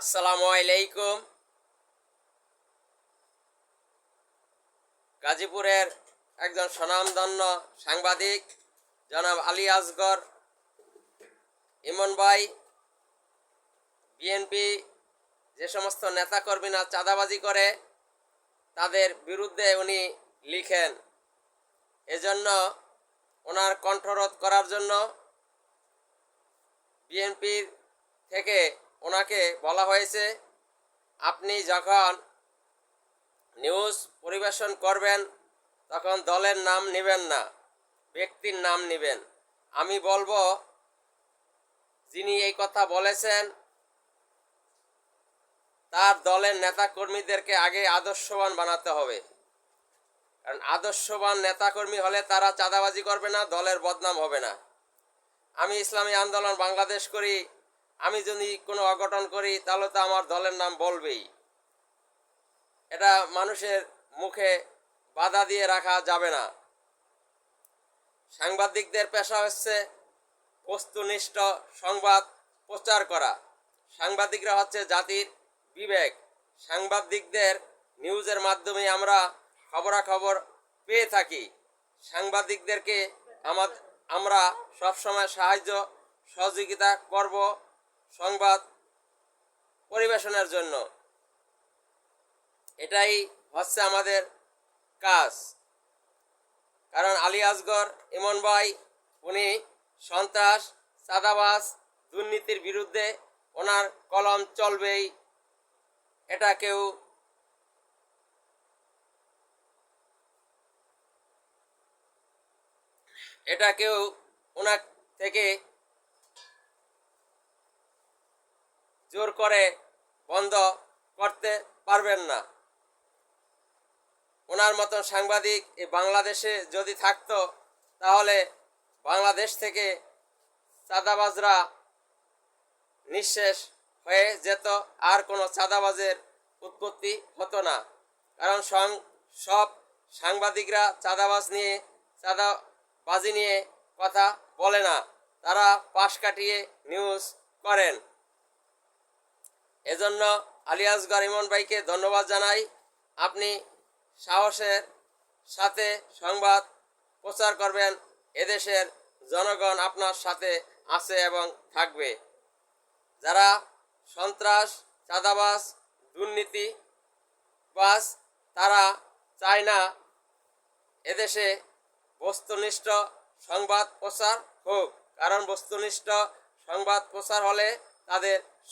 আসসালামু আলাইকুম। গাজীপুরের একজন স্বনামধন্য সাংবাদিক, জনাব আলী আসগর, ইমন ভাই, বিএনপি যে সমস্ত নেতাকর্মীরা চাঁদাবাজি করে, তাদের বিরুদ্ধে উনি লিখেন। এজন্য ওনার কণ্ঠরোধ করার জন্য বিএনপির থেকে ওনাকে বলা হয়েছে, আপনি যখন নিউজ পরিবেশন করবেন, তখন দলের নাম নেবেন না, ব্যক্তির নাম নেবেন। আমি বলব, যিনি এই কথা বলেছেন, তার দলের নেতাকর্মীদেরকে আগে আদর্শবান বানাতে হবে। কারণ আদর্শবান নেতাকর্মী হলে তারা চাঁদাবাজি করবে না, দলের বদনাম হবে না। আমি ইসলামী আন্দোলন বাংলাদেশ করি আমি যদি কোনো অঘটন করি, তাহলে তো আমার দলের নাম বলবেই। এটা মানুষের মুখে বাধা দিয়ে রাখা যাবে না। সাংবাদিকদের পেশা হচ্ছে বস্তুনিষ্ঠ সংবাদ প্রচার করা। সাংবাদিকরা হচ্ছে জাতির বিবেক। সাংবাদিকদের নিউজের মাধ্যমে আমরা খবরাখবর পেয়ে থাকি। সাংবাদিকদেরকে আমাদের আমরা সবসময় সাহায্য সহযোগিতা করব সংবাদ পরিবেশনের জন্য। এটাই হচ্ছে আমাদের কাজ। কারণ আলী আসগর, ইমন ভাই, উনি সন্ত্রাস, চাঁদাবাজ, দুর্নীতির বিরুদ্ধে ওনার কলম চলবেই। এটা কেউ এটা কেউ ওনার থেকে জোর করে বন্ধ করতে পারবেন না। ওনার মতন সাংবাদিক এই বাংলাদেশে যদি থাকতো, তাহলে বাংলাদেশ থেকে চাঁদাবাজরা নিঃশেষ হয়ে যেত, আর কোনো চাঁদাবাজের উৎপত্তি হতো না। কারণ সং- সব সাংবাদিকরা চাঁদাবাজ নিয়ে, চাঁদাবাজি নিয়ে কথা বলে না। তারা পাশ কাটিয়ে নিউজ করেন। এজন্য আলিয়াসগর ইমন ভাইকে ধন্যবাদ জানাই। আপনি সাহসের সাথে সংবাদ প্রচার করবেন। এদেশের জনগণ আপনার সাথে আছে এবং থাকবে। যারা সন্ত্রাস, চাঁদাবাজ দুর্নীতি বাস তারা চায় না এদেশে বস্তুনিষ্ঠ সংবাদ প্রচার হোক। কারণ বস্তুনিষ্ঠ সংবাদ প্রচার হলে তাদের